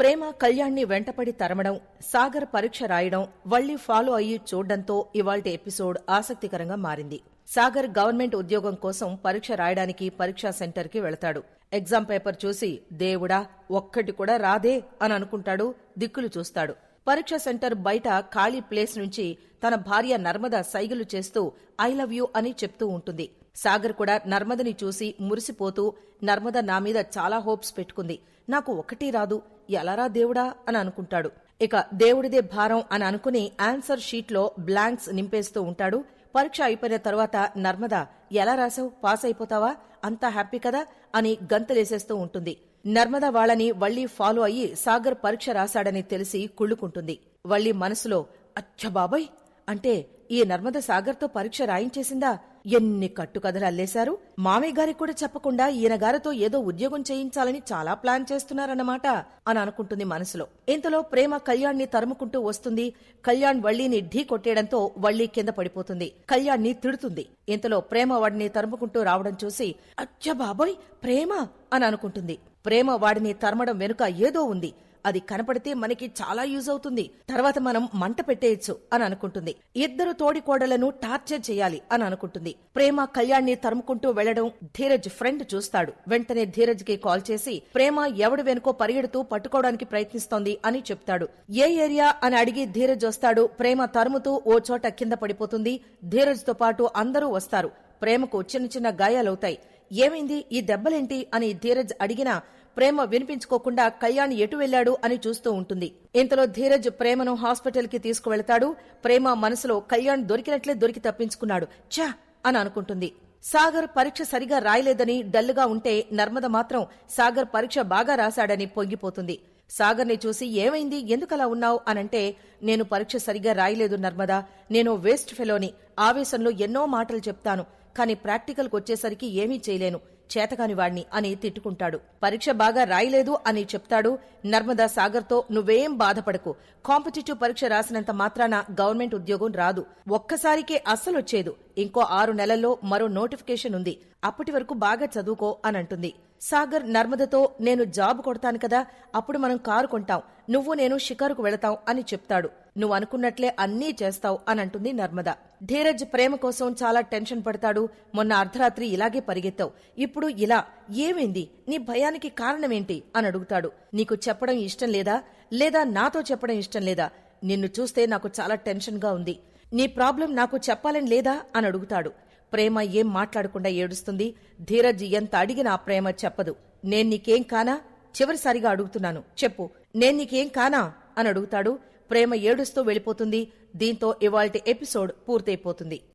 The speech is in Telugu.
ప్రేమ కళ్యాణ్ని వెంటపడి తరమడం సాగర్ పరీక్ష రాయడం వళ్ళీ ఫాలో అయ్యి చూడ్డంతో ఇవాల్టి ఎపిసోడ్ ఆసక్తికరంగా మారింది. సాగర్ గవర్నమెంట్ ఉద్యోగం కోసం పరీక్ష రాయడానికి పరీక్షా సెంటర్కి వెళతాడు. ఎగ్జామ్ పేపర్ చూసి దేవుడా ఒక్కటి కూడా రాదే అని అనుకుంటాడు దిక్కులు చూస్తాడు. పరీక్ష సెంటర్ బయట ఖాళీ ప్లేస్ నుంచి తన భార్య నర్మద సైగలు చేస్తూ ఐ లవ్ యూ అని చెప్తూ ఉంటుంది. సాగర్ కూడా నర్మదని చూసి మురిసిపోతూ నర్మద నా మీద చాలా హోప్స్ పెట్టుకుంది. నాకు ఒకటి రాదు. ఎలారా దేవుడా? అని అనుకుంటాడు. ఇక దేవుడిదే భారం అని అనుకుని ఆన్సర్ షీట్లో బ్లాంక్స్ నింపేస్తూ ఉంటాడు. పరీక్ష అయిపోయిన తర్వాత నర్మద ఎలా రాసావు పాస్ అయిపోతావా? అంతా హ్యాపీ కదా? అని గంతులేసేస్తూ ఉంటుంది. నర్మద వాళ్ళని వళ్ళీ ఫాలో అయ్యి సాగర్ పరీక్ష రాశాడని తెలిసి కుళ్ళుకుంటుంది. వళ్ళీ మనసులో అచ్చ బాబాయ్ అంటే ఈ నర్మద సాగర్తో పరీక్ష రాయించేసిందా? ఎన్ని కట్టుకథలు అల్లేశారు? మామయ్య గారికి కూడా చెప్పకుండా ఈయన గారితో ఏదో ఉద్యోగం చేయించాలని చాలా ప్లాన్ చేస్తున్నారన్నమాట అని అనుకుంటుంది మనసులో. ఇంతలో ప్రేమ కళ్యాణ్ని తరుముకుంటూ వస్తుంది. కళ్యాణ్ వళ్ళీని ఢీ కొట్టేయడంతో వళ్ళీ కింద పడిపోతుంది. కళ్యాణ్ని తిడుతుంది. ఇంతలో ప్రేమ వాడిని తరుముకుంటూ రావడం చూసి అచ్చ బాబోయ్ ప్రేమ అని అనుకుంటుంది. ప్రేమ వాడిని తరమడం వెనుక ఏదో ఉంది. అది కనపడితే మనకి చాలా యూజ్ అవుతుంది. తర్వాత మనం మంట పెట్టేయచ్చు అని అనుకుంటుంది. ఇద్దరు తోడికోడలను టార్చర్ చేయాలి అని అనుకుంటుంది. ప్రేమ కళ్యాణ్ని తరుముకుంటూ వెళ్ళడం ధీరజ్ ఫ్రెండ్ చూస్తాడు. వెంటనే ధీరజ్కి కాల్ చేసి ప్రేమ ఎవడు వెనుకో పరిగెడుతూ పట్టుకోవడానికి ప్రయత్నిస్తోంది అని చెప్తాడు. ఏ ఏరియా? అని అడిగి ధీరజ్ వస్తాడు. ప్రేమ తరుముతూ ఓ చోట కింద పడిపోతుంది. ధీరజ్తో పాటు అందరూ వస్తారు. ప్రేమకు చిన్న చిన్న గాయాలవుతాయి. ఏమైంది? ఈ దెబ్బలేంటి? అని ధీరజ్ అడిగినా ప్రేమ వినిపించుకోకుండా కళ్యాణ్ ఎటు వెళ్ళాడు అని చూస్తూ ఉంటుంది. ఇంతలో ధీరజ్ ప్రేమను హాస్పిటల్కి తీసుకువెళతాడు. ప్రేమ మనసులో కళ్యాణ్ దొరికినట్లే దొరికి తప్పించుకున్నాడు. ఛా! అని అనుకుంటుంది. సాగర్ పరీక్ష సరిగా రాయలేదని డల్లుగా ఉంటే నర్మద మాత్రం సాగర్ పరీక్ష బాగా రాశాడని పొంగిపోతుంది. సాగర్ని చూసి ఏమైంది? ఎందుకలా ఉన్నావు? అనంటే నేను పరీక్ష సరిగా రాయలేదు నర్మదా. నేను వేస్ట్ ఫెలోని. ఆవేశంలో ఎన్నో మాటలు చెప్తాను. కానీ ప్రాక్టికల్కి వచ్చేసరికి ఏమీ చేయలేను. చేతకాని వాణ్ణి అని తిట్టుకుంటాడు. పరీక్ష బాగా రాయలేదు అని చెప్తాడు. నర్మదా సాగర్తో నువ్వేం బాధపడకు. కాంపిటేటివ్ పరీక్ష రాసినంత మాత్రాన గవర్నమెంట్ ఉద్యోగం రాదు. ఒక్కసారికే అస్సలొచ్చేదు. ఇంకో ఆరు నెలల్లో మరో నోటిఫికేషన్ ఉంది. అప్పటి వరకు బాగా చదువుకో అని అంటుంది. సాగర్ నర్మదతో నేను జాబ్ కొడతాను కదా అప్పుడు మనం కారు కొంటాం. నువ్వు నేను షికారుకు వెళతాం అని చెప్తాడు. నువ్వు అనుకున్నట్లే అన్నీ చేస్తావు అని అంటుంది నర్మద. ధీరజ్ ప్రేమ కోసం చాలా టెన్షన్ పడతాడు. మొన్న అర్ధరాత్రి ఇలాగే పరిగెత్తావు. ఇప్పుడు ఇలా ఏమైంది? నీ భయానికి కారణమేంటి? అని అడుగుతాడు. నీకు చెప్పడం ఇష్టం లేదా? లేదా నాతో చెప్పడం ఇష్టం లేదా? నిన్ను చూస్తే నాకు చాలా టెన్షన్గా ఉంది. నీ ప్రాబ్లం నాకు చెప్పాలని లేదా? అని అడుగుతాడు. ప్రేమ ఏం మాట్లాడకుండా ఏడుస్తుంది. ధీరజ్ ఎంత అడిగినా ప్రేమ చెప్పదు. నేను నీకేం కానా? చివరిసారిగా అడుగుతున్నాను. చెప్పు. నేను నీకేం కానా? అని అడుగుతాడు. ప్రేమ ఏడుస్తూ వెళ్ళిపోతుంది. దీంతో ఇవాల్టి ఎపిసోడ్ పూర్తయిపోతుంది.